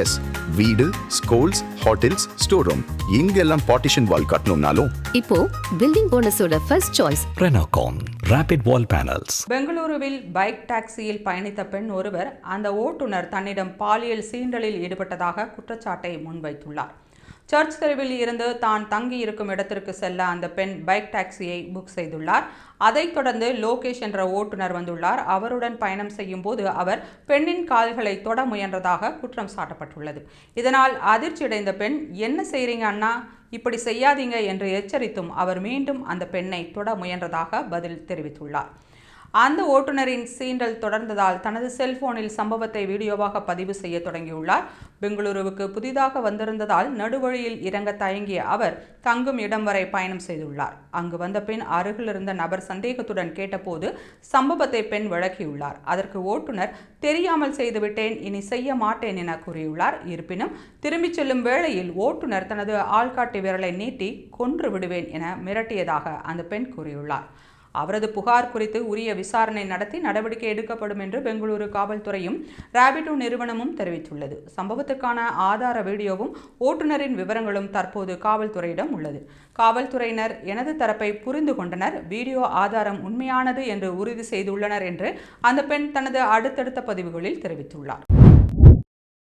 S வீடு schools hotels store room இங்கெல்லாம் partition wall கட்டணும்னாலும். இப்போ building போனஸோட first choice Renocon Rapid Wall Panels. பெங்களூருவில் பைக் டாக்ஸியில் பயணித்த பெண் ஒருவர் அந்த ஓட்டுநர் தன்னிடம் பாலியல் சீண்டலில் ஈடுபட்டதாக குற்றச்சாட்டை முன்வைத்துள்ளார். சர்ச் தெருவில் இருந்து தான் தங்கி இருக்கும் இடத்திற்கு செல்ல அந்த பெண் பைக் டாக்ஸியை புக் செய்துள்ளார். அதைத் தொடர்ந்து லோகேஷ் என்ற ஓட்டுநர் வந்துள்ளார். அவருடன் பயணம் செய்யும் போது அவர் பெண்ணின் கால்களை தொட முயன்றதாக குற்றம் சாட்டப்பட்டுள்ளது. இதனால் அதிர்ச்சியடைந்த பெண் என்ன செய்கிறீங்க அண்ணா? இப்படி செய்யாதீங்க என்று எச்சரித்தும் அவர் மீண்டும் அந்த பெண்ணை தொட முயன்றதாக பதில் தெரிவித்துள்ளார். அந்த ஓட்டுநரின் சீண்டல் தொடர்ந்ததால் தனது செல்போனில் சம்பவத்தை வீடியோவாக பதிவு செய்ய தொடங்கியுள்ளார். பெங்களூருவுக்கு புதிதாக வந்திருந்ததால் நடுவழியில் இறங்க தயங்கிய அவர் தங்கும் இடம் வரை பயணம் செய்துள்ளார். அங்கு வந்த பின் அருகில் இருந்த நபர் சந்தேகத்துடன் கேட்டபோது சம்பவத்தை பெண் விளக்கியுள்ளார். அதற்கு ஓட்டுநர் தெரியாமல் செய்துவிட்டேன் இனி செய்ய மாட்டேன் என கூறியுள்ளார். இருப்பினும் திரும்பிச் செல்லும் வேளையில் ஓட்டுநர் தனது ஆள்காட்டி விரலை நீட்டி கொன்று விடுவேன் என மிரட்டியதாக அந்த பெண் கூறியுள்ளார். அவரது புகார் குறித்து உரிய விசாரணை நடத்தி நடவடிக்கை எடுக்கப்படும் என்று பெங்களூரு காவல்துறையும் ராபிடோ நிறுவனமும் தெரிவித்துள்ளது. சம்பவத்துக்கான ஆதார வீடியோவும் ஓட்டுநரின் விவரங்களும் தற்போது காவல்துறையிடம் உள்ளது. காவல்துறையினர் எனது தரப்பை புரிந்து கொண்டனர். வீடியோ ஆதாரம் உண்மையானது என்று உறுதி செய்துள்ளனர் என்று அந்த பெண் தனது அடுத்தடுத்த பதிவுகளில் தெரிவித்துள்ளார்.